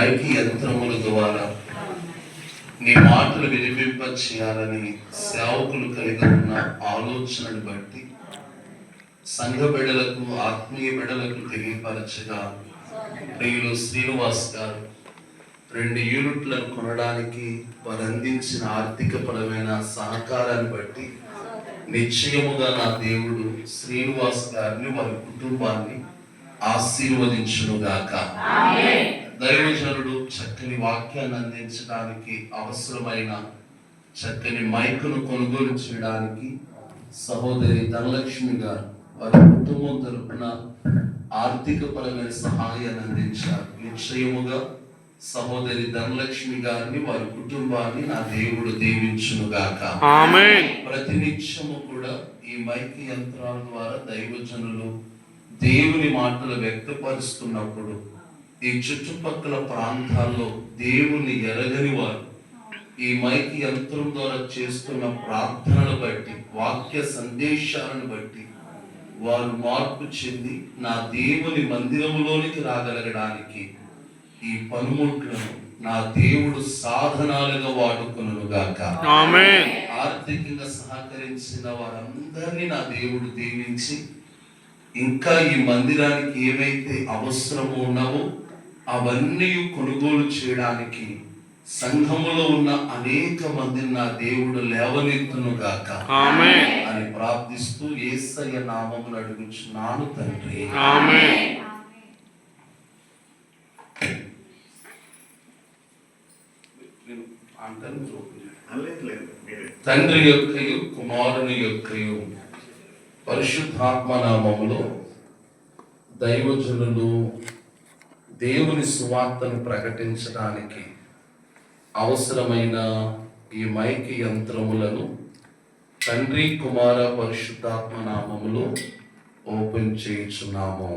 మైకి యంత్రముల ద్వారా నీ మాటలు వినిపింప చేయాలని సేవకులు కలిగి ఉన్న ఆలోచనను బట్టి సంఘ బిడలకు ఆత్మీయ బిడలకు తెలియపరచగా ప్రియులు శ్రీనివాస్ గారు రెండు యూనిట్లను కొనడానికి వారు అందించిన ఆర్థిక పరమైన సహకారాన్ని బట్టి నిశ్చయముగా నా దేవుడు శ్రీనివాస్ గారిని వారి కుటుంబాన్ని ఆశీర్వదించునుగాక. దైవజనుడు చక్కని వాక్యాన్ని అందించడానికి అవసరమైన చక్కని మైకును కొనుగోలు చేయడానికి సహోదరి ధనలక్ష్మి గారు వారి కుటుంబం తరపున ఆర్థిక పరమైన సహాయాన్ని అందించారు. నిశ్చయముగా సహోదరి ధనలక్ష్మి గారిని వారి కుటుంబాన్ని నా దేవుడు దీవించునుగాక. ఆమేన్. ప్రతినిత్యము కూడా ఈ మైక్ యంత్రాల ద్వారా దైవజనులు దేవుని మాటలు వ్యక్తపరుస్తున్నప్పుడు ఈ చుట్టుపక్కల ప్రాంతాల్లో దేవుని ఎరగని వారు ఈ మైక్ యంత్రం ద్వారా చేస్తున్న ప్రార్థనలు బట్టి వాక్య సందేశాలను బట్టి వారు మార్పు చెంది నా దేవుని మందిరములోనికి రాగలగడానికి ఈ పనిముట్లను నా దేవుడు సాధనాలుగా వాడుకొనుగాక ఆర్థికంగా సహకరించిన వారందరినీ నా దేవుడు దీవించి ఇంకా ఈ మందిరానికి ఏవైతే అవసరము ఉన్నావో అవన్నీ కొనుగోలు చేయడానికి సంఘములో ఉన్న అనేక మందిని నా దేవుడు లేవనెత్తును గాక ఆమేన్. అని ప్రార్థిస్తూ ఏసయ్య నామమును అడుగుచున్నాను తండ్రి. తండ్రి యొక్కయు కుమారుని యొక్కయు. పరిశుద్ధాత్మ నామములో దైవజనులు దేవుని సువార్తను ప్రకటించడానికి అవసరమైన ఈ మైకి యంత్రములను తండ్రి కుమార పరిశుద్ధాత్మ నామములో ఓపెన్ చేయుచున్నాము.